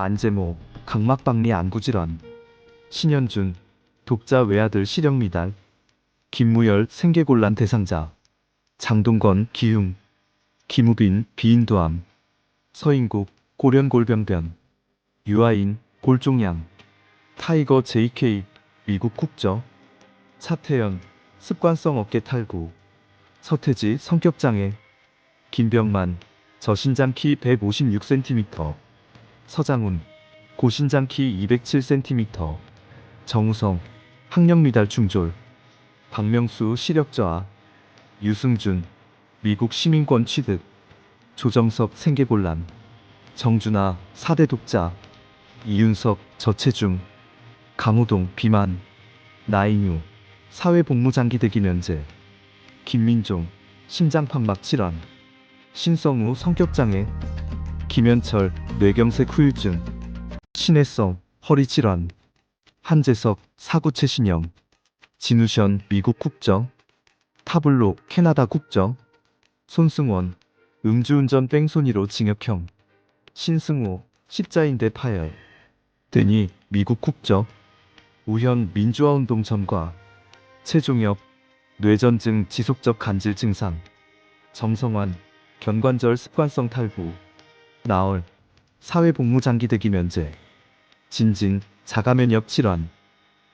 안재모, 각막박리 안구질환, 신현준, 독자 외아들 시력미달, 김무열 생계곤란 대상자, 장동건 기흉, 김우빈 비인도암, 서인국 골연골병변, 유아인 골종양, 타이거 JK 미국 국적, 차태현 습관성 어깨 탈구, 서태지 성격장애, 김병만 저신장 키 156cm, 서장훈 고신장 키 207cm, 정우성 학력미달 중졸, 박명수 시력 저하, 유승준 미국 시민권 취득, 조정석 생계곤란, 정준하 4대 독자, 이윤석 저체중, 강호동 비만, 나인유 사회복무장기 대기 면제, 김민종 심장판막 질환, 신성우 성격장애, 김현철 뇌경색 후유증, 신혜성 허리 질환, 한재석 사구체 신형, 진우션 미국 국적, 타블로 캐나다 국적, 손승원 음주운전 뺑소니로 징역형, 신승호 십자인대 파열, 데니 미국 국적, 우현 민주화운동 전과, 최종엽 뇌전증 지속적 간질 증상, 정성환 견관절 습관성 탈구, 나얼 사회복무장기대기 면제, 진진 자가면역 질환,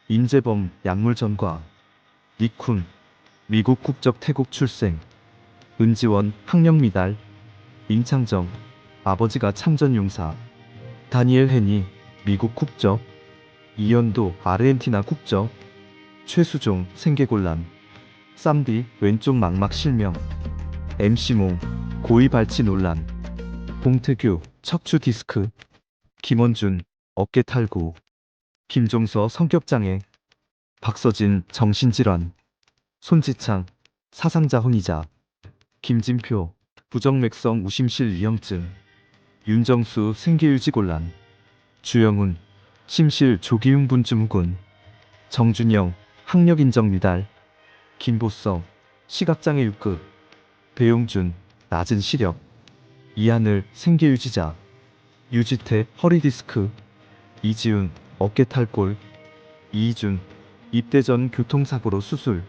임재범 약물 전과, 니쿤 미국 국적 태국 출생, 은지원 학력 미달, 임창정 아버지가 참전용사, 다니엘 헤니 미국 국적, 이연도 아르헨티나 국적, 최수종 생계곤란, 쌈디 왼쪽 망막 실명, MC몽 고의 발치 논란, 봉태규 척추 디스크, 김원준 어깨 탈구, 김종서 성격장애, 박서진 정신질환, 손지창 사상자 혼이자, 김진표 부정맥성 우심실 위험증, 윤정수 생계유지 곤란, 주영훈 심실 조기흉분증 후군, 정준영 학력인정 미달, 김보성 시각장애 6급, 배용준 낮은 시력, 이하늘 생계 유지자, 유지태 허리 디스크, 이지훈 어깨 탈골, 이희준 입대 전 교통사고로 수술,